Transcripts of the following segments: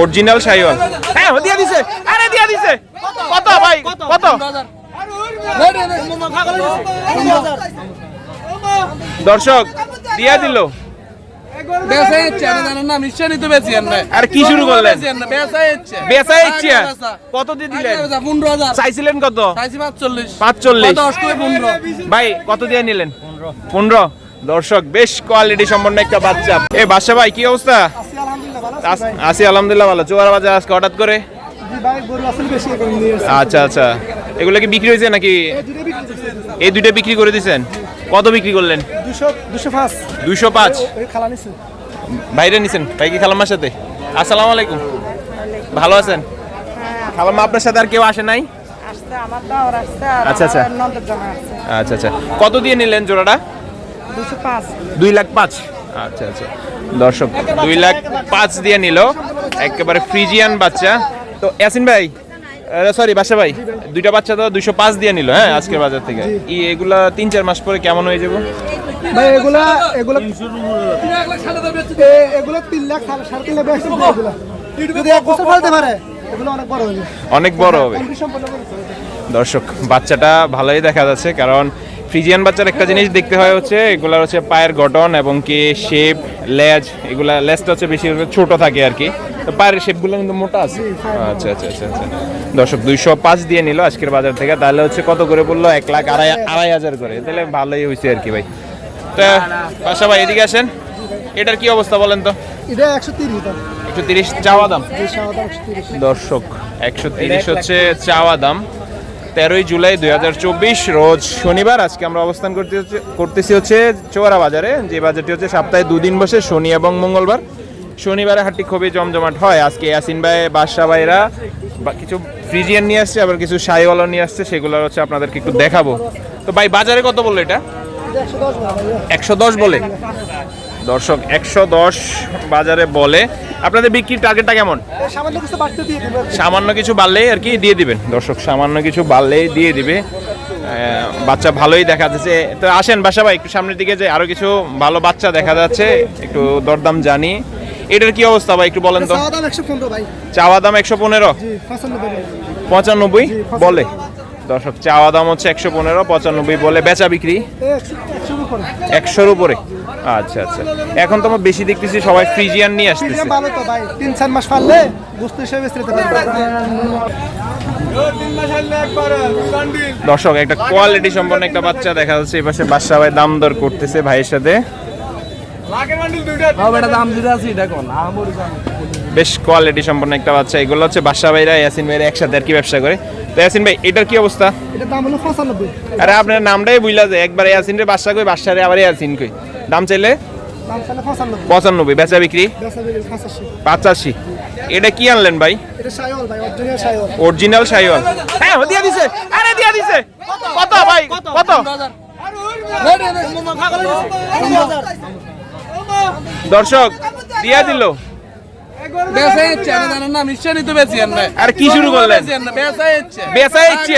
Original Sahiwal. হ্যাঁ ও দিয়ে দিছে। আরে দিয়ে দিছে। কত ভাই? কত? দর্শক দিয়ে দিল। বেচা ইচ্ছে আমি জানেন না মিশন নিতে বেশি আর কি শুরু করলেন? বেচা ইচ্ছে বেচা ইচ্ছা কত দিয়ে দিলেন? চাইছিলেন কত? পাঁচচল্লিশ। পাঁচচল্লিশ দশ করে পনেরো ভাই কত দিয়ে নিলেন? পনেরো। দর্শক বেশ কোয়ালিটি সম্পন্ন একটা বাচ্চা। এ বাসা ভাই কি অবস্থা? আস- আছি আলহামদুলিল্লাহ ভালো। চোয়ার বাজার আজকে হঠাৎ করে? আচ্ছা আচ্ছা। এগুলো কি বিক্রি হয়েছে নাকি? এই দুইটা বিক্রি করে দিছেন কত বিক্রি করলেন? দুশো পাঁচ। বাইরে নিছেন? ভাই কি খালাম্মার সাথে? আসসালামু আলাইকুম। ভালো আছেন? খালাম্মা আপনার সাথে আর কেউ আসে নাই? আসছে আমার দাওয়ার আসছে আর আচ্ছা, আচ্ছা। আচ্ছা আচ্ছা। কত দিয়ে নিলেন জোড়াটা? দুই লাখ পাঁচ। আচ্ছা আচ্ছা। দর্শক দুই লাখ পাঁচ দিয়ে নিল। একেবারে ফ্রিজিয়ান বাচ্চা। তো ইয়াসিন ভাই সরি বাসা ভাই দুইটা বাচ্চা তো দুইশো পাঁচ দিয়ে নিল হ্যাঁ আজকের বাজার থেকে। ই এগুলা তিন চার মাস পরে কেমন হয়ে যাব? ভাই এগুলা এগুলো এগুলো তিন লাখ সাড়ে সাড়ে তিন লাখ যদি এক বছর ফেলতে পারে অনেক বড় হবে। দর্শক বাচ্চাটা ভালোই দেখা যাচ্ছে কারণ ফ্রিজিয়ান বাচ্চার একটা জিনিস দেখতে হয় হচ্ছে এগুলা হচ্ছে পায়ের গঠন এবং কি শেপ লেজ এগুলা লেজটা হচ্ছে বেশি ছোট থাকে আর কি তো পায়ের শেপগুলো কিন্তু মোটা আছে। আচ্ছা আচ্ছা আচ্ছা আচ্ছা। দর্শক দুইশো পাঁচ দিয়ে নিল আজকের বাজার থেকে তাহলে হচ্ছে কত করে বলল এক লাখ আড়াই আড়াই হাজার করে। তাহলে ভালোই হয়েছে আর কি ভাই। তা ভাই এদিকে আসেন। এটার কি অবস্থা বলেন তো? এটা একশো তিরিশ দাম। একশো তিরিশ চাওয়া দাম? দর্শক একশো তিরিশ হচ্ছে চাওয়া দাম। তেরোই জুলাই দুই হাজার চব্বিশ রোজ শনিবার আজকে আমরা অবস্থান করতে হচ্ছে করতেছি হচ্ছে চোয়ারা বাজারে যে বাজারটি হচ্ছে সপ্তাহে দুদিন বসে শনি এবং মঙ্গলবার। শনিবারে হাটটি খুবই জমজমাট হয়। আজকে ইয়াসিন ভাই বাদশা ভাইরা বা কিছু ফ্রিজিয়ান নিয়ে আসছে আবার কিছু সাইওয়ালা নিয়ে আসছে সেগুলো হচ্ছে আপনাদেরকে একটু দেখাবো। তো ভাই বাজারে কত বলল এটা? একশো দশ বলে? দর্শক একশো দশ বাজারে বলে। আপনাদের বিক্রির টার্গেটটা কেমন? সামান্য কিছু বাড়লেই আর কি দিয়ে দিবেন। দর্শক সামান্য কিছু বাড়লেই দিয়ে দিবে। বাচ্চা ভালোই দেখা যাচ্ছে। তো আসেন বাসা ভাই একটু সামনের দিকে যে আরও কিছু ভালো বাচ্চা দেখা যাচ্ছে। একটু দরদাম জানি। এটার কি অবস্থা ভাই একটু বলেন তো। চাওয়া দাম একশো পনেরো পঁচানব্বই বলে। দর্শক চাওয়া দাম হচ্ছে একশো পনেরো পঁচানব্বই বলে। বেচা বিক্রি? একশোর উপরে। আচ্ছা আচ্ছা। এখন তো আমরা বেশি দেখতেছি সবাই ফ্রিজিয়ান নিয়ে আসতেছে। ভালো তো ভাই। তিন চার মাস পারলে বুঝতে হিসেবে পারবে দর্শক একটা কোয়ালিটি সম্পন্ন একটা বাচ্চা দেখা যাচ্ছে এই পাশে বাদশা ভাই দাম দর করতেছে ভাইয়ের সাথে। বেশ কোয়ালিটি সম্পন্ন একটা বাচ্চা। এগুলো হচ্ছে বাদশা ভাইরা ইয়াসিন ভাইরা একসাথে আর কি ব্যবসা করে। তো ইয়াসিন ভাই এটার কি অবস্থা? আরে আপনার নামটাই বুঝলা যায়। একবার ইয়াসিন রে বাদশা কই বাদশা রে আবার ইয়াসিন কই। দাম চাইলে? পঁচানব্বই। বেচা বিক্রি? পাঁচাশি। এটা কি আনলেন ভাই? এটা সাইওয়াল ভাই অরিজিনাল সাইওয়াল হ্যাঁ দিয়ে দিছে। আরে দিয়ে দিছে। কত ভাই? কত? দর্শক দিয়া দিল। আর কি শুরু করলেন? বেচা ইচ্ছে বেচা ইচ্ছে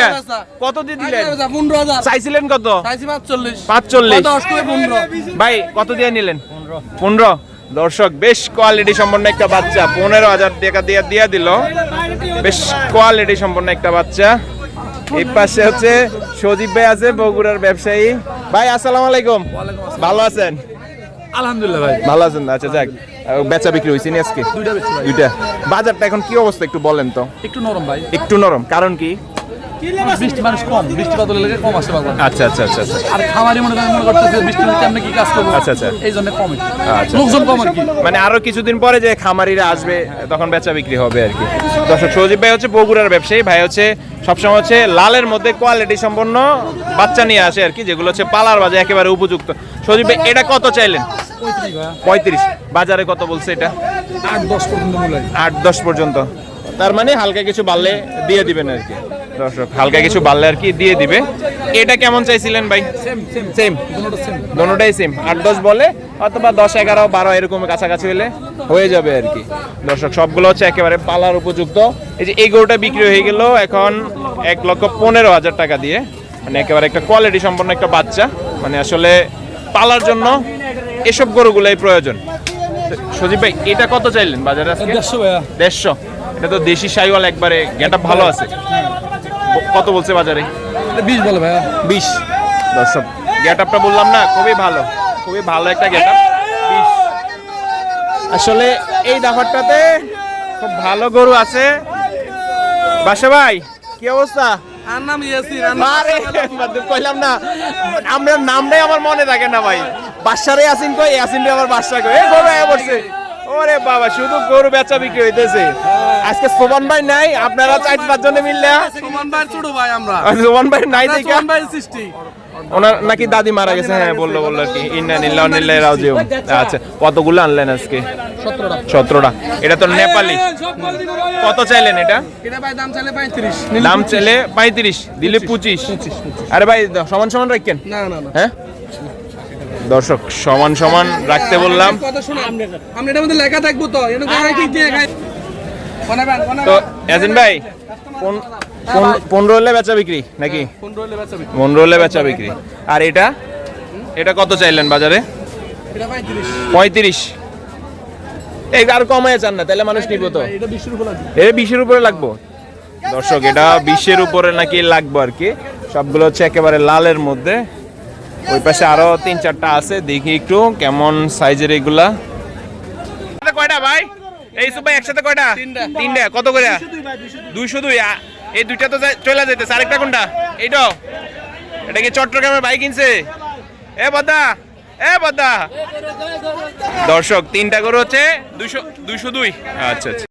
কত দিয়ে দিলেন? পনেরো হাজার। চাইছিলেন কত? চাইছি পাঁচচল্লিশ। পাঁচচল্লিশ। পনেরো? ভাই কত দিয়ে নিলেন? পনেরো। দর্শক বেশ কোয়ালিটি সম্পন্ন একটা বাচ্চা। পনেরো হাজার টাকা দিয়ে দিয়ে দিল। বেশ কোয়ালিটি সম্পন্ন একটা বাচ্চা। এই পাশে হচ্ছে সজীব ভাই আছে বগুড়ার ব্যবসায়ী। ভাই আসসালামু আলাইকুম। ভালো আছেন? আলহামদুলিল্লাহ ভাই। ভালো আছেন? আচ্ছা যাক। বেচা বিক্রি হয়েছে নি আজকে? দুইটা বাজারটা এখন কি অবস্থা একটু বলেন তো? একটু নরম ভাই। একটু নরম কারণ কি? বৃষ্টি মানুষ কম বৃষ্টি বাদল লেগে কম আসে বাজার। আচ্ছা আচ্ছা আচ্ছা আচ্ছা। আর খামারি মনে করেন মনে করতেছে বৃষ্টি হলে কেমনে কি কাজ করব? আচ্ছা, আচ্ছা। এই জন্য কম আচ্ছা। লোকজন কম আর কি। মানে আরও কিছুদিন পরে যে খামারিরা আসবে তখন বেচা বিক্রি হবে আর কি। দর্শক সজীব ভাই হচ্ছে বগুড়ার ব্যবসায়ী। ভাই হচ্ছে সবসময় হচ্ছে লালের মধ্যে কোয়ালিটি সম্পন্ন বাচ্চা নিয়ে আসে আর কি যেগুলো হচ্ছে পালার বাজে একেবারে উপযুক্ত। সজীব ভাই এটা কত চাইলেন? পঁয়ত্রিশ। বাজারে কত বলছে এটা? আট দশ পর্যন্ত আট দশ পর্যন্ত। তার মানে হালকা কিছু বাড়লে দিয়ে দিবেন আর কি। দর্শক হালকা কিছু বাড়লে আর কি দিয়ে দিবে। এটা কেমন চাইছিলেন ভাই? সেম দোনোটাই সেম আট দশ বলে অথবা দশ এগারো বারো এরকম কাছাকাছি হলে হয়ে যাবে আর কি। দর্শক সবগুলো হচ্ছে একেবারে পালার উপযুক্ত। এই যে এই গরুটা বিক্রি হয়ে গেল এখন এক লক্ষ পনেরো হাজার টাকা দিয়ে। মানে একেবারে একটা কোয়ালিটি সম্পন্ন একটা বাচ্চা। মানে আসলে পালার জন্য এসব গরুগুলাই প্রয়োজন। সজীব ভাই এটা কত চাইলেন বাজারে আজকে? দেড়শো এটা তো দেশি সাইওয়াল একবারে গেটা ভালো আছে। কত বলছে বাজারে? বিশ বলে ভাইয়া। বিশ। দর্শক গেট আপটা বললাম না খুবই ভালো। খুবই ভালো একটা গেট আপ আসলে এই দাফারটাতে খুব ভালো গরু আছে। বাসা ভাই কি অবস্থা? আর নাম ইয়াসিন আরে কইলাম না। আমরা নামটাই আমার মনে থাকে না ভাই। কই কই এই গরু আয়া পড়ছে। ওরে বাবা শুধু গরু বেচা বিক্রি হইতেছে। আজকে সোমান ভাই নাই আপনারা চার পাঁচ জনে মিললে। সুমন ভাই ছোট ভাই আমরা। সোমান ভাই নাই দেখা। সুমন ভাই সৃষ্টি। ওনার নাকি দাদি মারা গেছে হ্যাঁ বলল বলল আর কি ইন্না নিল্লা নিল্লা রাজিও আচ্ছা। কতগুলো আনলেন আজকে? সতেরোটা। এটা তো নেপালি। কত চাইলেন এটা? দাম চাইলে পঁয়ত্রিশ। দিলে পঁচিশ। আরে ভাই সমান সমান রাখেন। না না না। হ্যাঁ? দর্শক সমান সমান রাখতে বললাম। লেখা থাকব তো তো ভাই পন- পনেরো হলে বেচা বিক্রি নাকি? পনেরো হলে বেচাবি পনেরো হলে বেচা বিক্রি। আর এটা? এটা কত চাইলেন বাজারে? এটা পঁয়ত্রিশ। এই আর কমায় চান না তাহলে মানুষ নিব তো। এর বিশের উপরে লাগবো। দর্শক এটা বিশের উপরে নাকি লাগবো আর কি? সবগুলো হচ্ছে একেবারে লালের মধ্যে। ওই পাশে আরও তিন চারটা আছে দেখি একটু কেমন সাইজের এগুলা। কয়টা ভাই? এই সব ভাই একসাথে কয়টা? তিনটা। তিনটা কত করে? দুইশো দুই এই দুইটা তো চলে যেতেছে আরেকটা কোনটা? এইটাও এটা কি চট্টগ্রামের বাইক কিনছে? এ বদা এ বদা। দর্শক, তিনটা করে হচ্ছে দুইশো দুইশো দুই। আচ্ছা আচ্ছা।